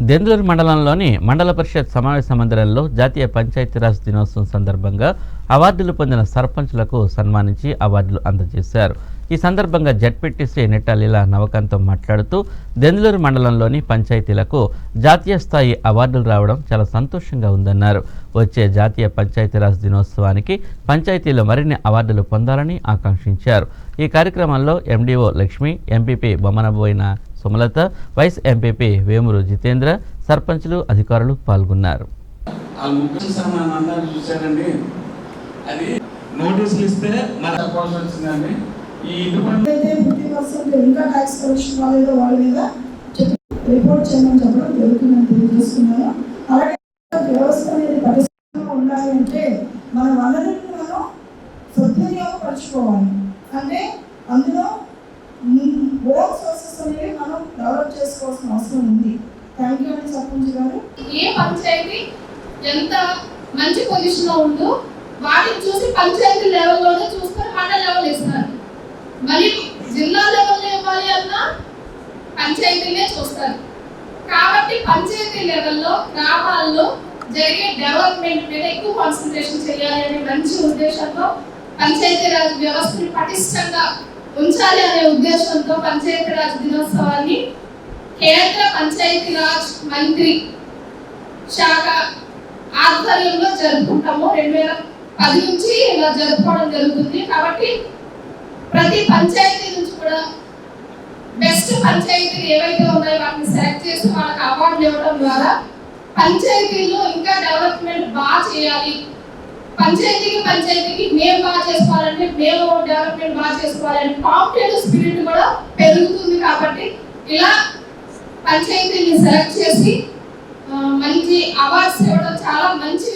దెందులూరు మండలంలోని మండల పరిషత్ సమావేశ మందిరంలో జాతీయ పంచాయతీరాజ్ దినోత్సవం సందర్భంగా అవార్డులు పొందిన సర్పంచ్లకు సన్మానించి అవార్డులు అందజేశారు. ఈ సందర్భంగా జడ్పీటీసీ నెట్టాలీల నవకంతో మాట్లాడుతూ దెందులూరు మండలంలోని పంచాయతీలకు జాతీయ స్థాయి అవార్డులు రావడం చాలా సంతోషంగా ఉందన్నారు. వచ్చే జాతీయ పంచాయతీరాజ్ దినోత్సవానికి పంచాయతీలు మరిన్ని అవార్డులు పొందాలని ఆకాంక్షించారు. ఈ కార్యక్రమంలో MDO Lakshmi MPP Bommanaboyina Sumalatha vice MPP Vemuru Jitendra సర్పంచ్లు అధికారులు పాల్గొన్నారు. చూశారండి అది నోటీసులు ఇస్తే మరి చెప్పాల్సి వచ్చిందండి ఫిఫ్టీ పర్సెంట్ ఇంకా ట్యాక్స్ కలెక్షన్ వాళ్ళేదో వాళ్ళ మీద రిపోర్ట్ చేయమని చెప్పడం జరుగుతుందని తెలియజేస్తున్నాను. అలాగే వ్యవస్థ అనేది పరిశ్రమ ఉండాలి అంటే మన వనరులను మనం సద్వినియోగపరచుకోవాలి అంటే అందులో ఓన్ సోర్సెస్ అనేవి మనం డెవలప్ చేసుకోవాల్సిన అవసరం ఉంది. థ్యాంక్ యూ అండి సర్పంచ్ గారు. ఏ పంచాయతీ ఎంత మంచి పొజిషన్లో ఉందో వాటిని చూసి పంచాయతీ లెవెల్లోనే ఇస్తారు మరి జిల్లా లెవెల్ ఇవ్వాలి అన్నా పంచాయతీలే చూస్తారు. కాబట్టి పంచాయతీ లెవెల్లో గ్రామాల్లో జరిగే డెవలప్మెంట్ మీద ఎక్కువ కాన్సన్ట్రేషన్ చేయాలి అనే మంచి ఉద్దేశంతో పంచాయతీరాజ్ వ్యవస్థని పటిష్టంగా ఉంచాలి అనే ఉద్దేశంతో పంచాయతీరాజ్ దినోత్సవాన్ని కేంద్ర పంచాయతీరాజ్ మంత్రి శాఖ ఆధ్వర్యంలో జరుపుకుంటాము. రెండు వేల పది నుంచి ఇలా జరుపుకోవడం జరుగుతుంది. కాబట్టి ప్రతి పంచాయతీ నుంచి కూడా బెస్ట్ పంచాయతీలు ఏవైతే ఉన్నాయో వాటిని సెలెక్ట్ చేసి వాళ్ళకి అవార్డులు ఇవ్వడం ద్వారా పంచాయతీలో ఇంకా డెవలప్మెంట్ బాగా చేయాలి. పంచాయతీకి పంచాయతీకి మేము బాగా చేసుకోవాలంటే మేము డెవలప్మెంట్ బాగా చేసుకోవాలని కాంపిటేటివ్ స్పిరిట్ కూడా పెరుగుతుంది కాబట్టి ఇలా పంచాయతీని సెలెక్ట్ చేసి మంచి అవార్డ్స్ ఇవ్వడం చాలా మంచి